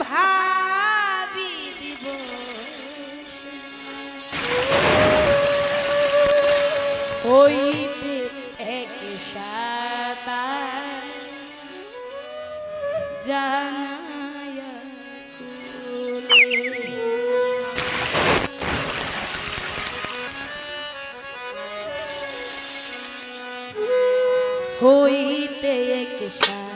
ভাবি দিব হইতে এক সাতা জানায়া কুলে। হইতে এক জানায়া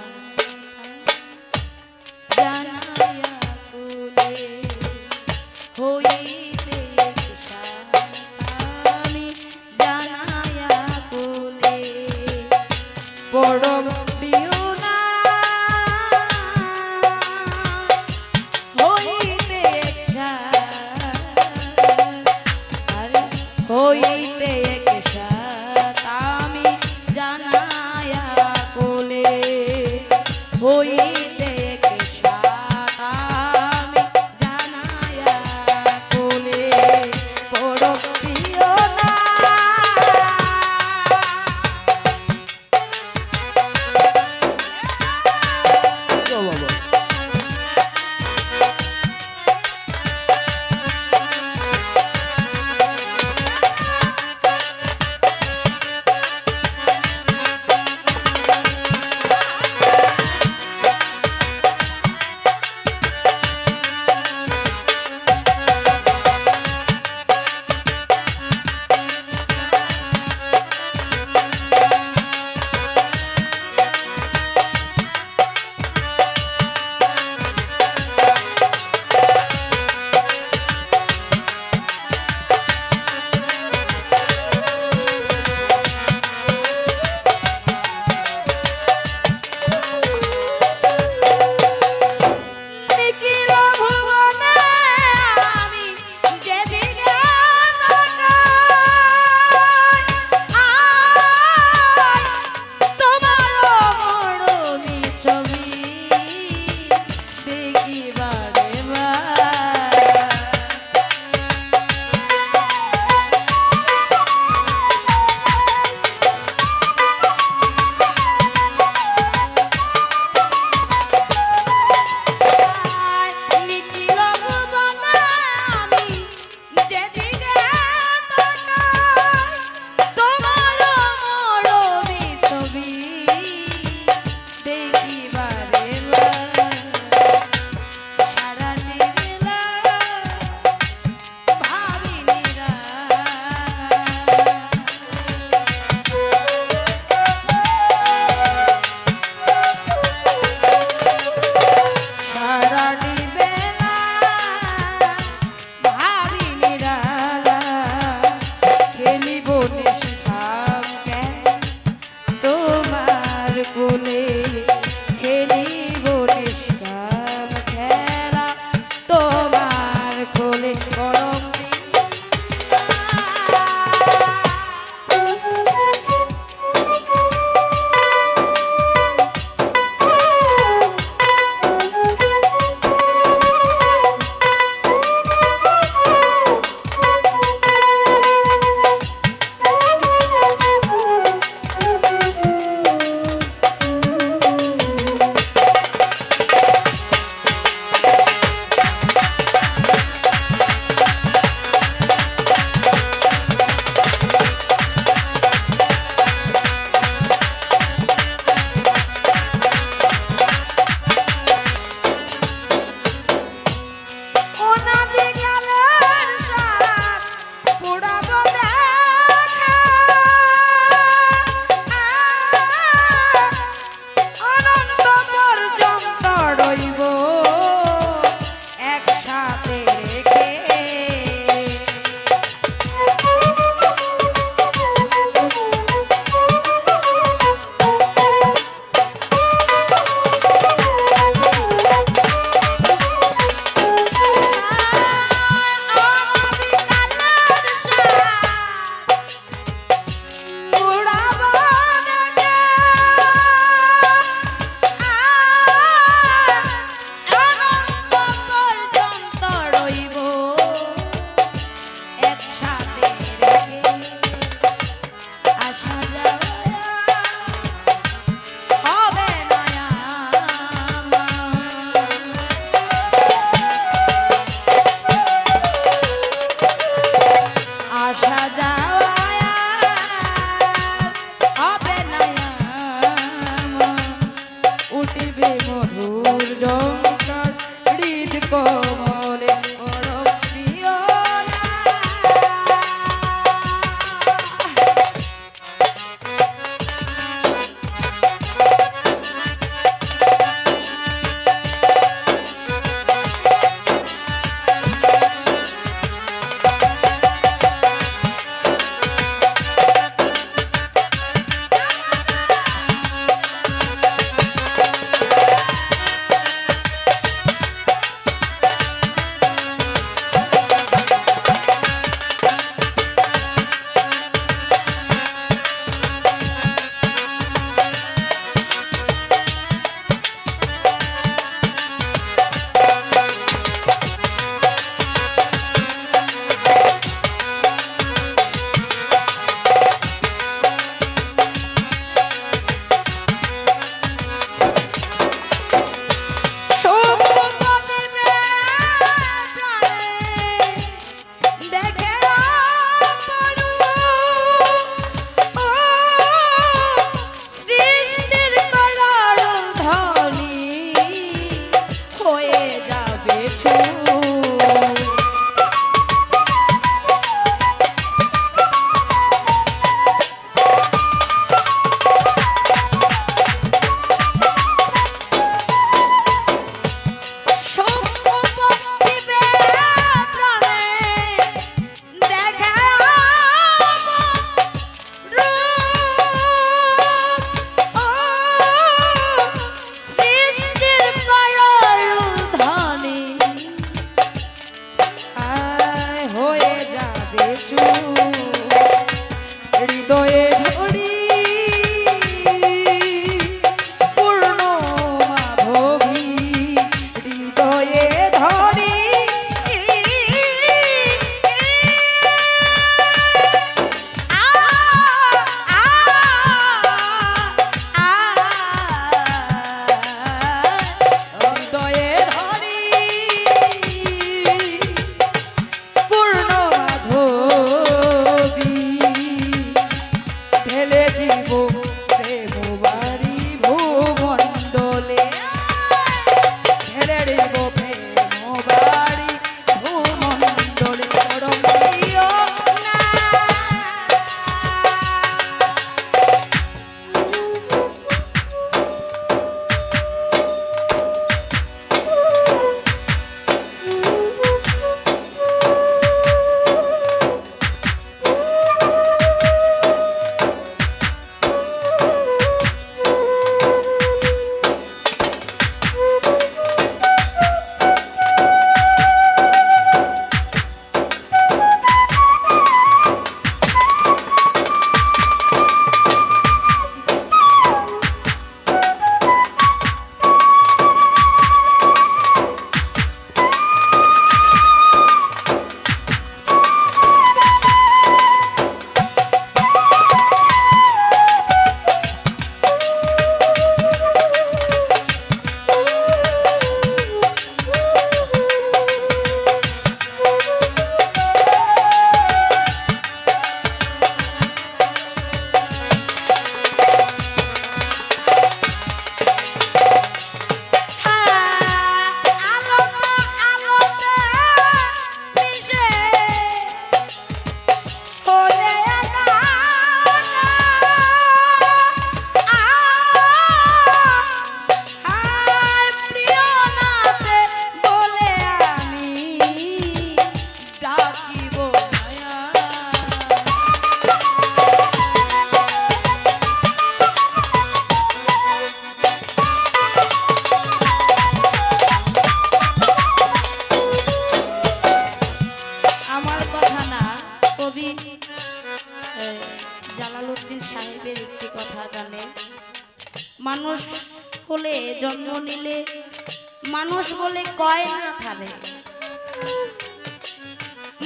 beijo.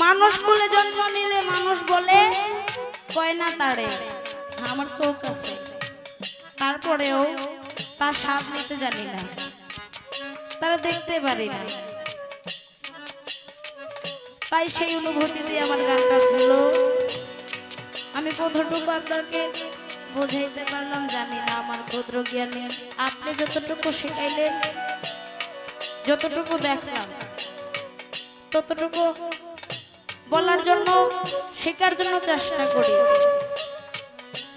মানুষ বলে জন্ম নিলে মানুষ বলে কয়না তারে? হ্যাঁ, আমার চোখ আছে। তারপরেও তার স্বাদ নিতে জানি না। তারা দেখতে পারি না। তাই সেই অনুভূতিতে আমার গানটা ছিল। আমি কতটুকু আপনাকে বোঝাইতে পারলাম জানি না, আমার ক্ষুদ্র জ্ঞানে। আপনি যতটুকু শেখাইলেন, যতটুকু দেখলাম, ততটুকু বলার জন্য, শেখার জন্য চেষ্টা করি।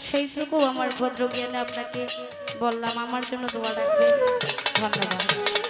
সেইটুকু আমার ভদ্র জ্ঞানে আপনাকে বললাম। আমার জন্য দোয়া রাখবেন। ধন্যবাদ।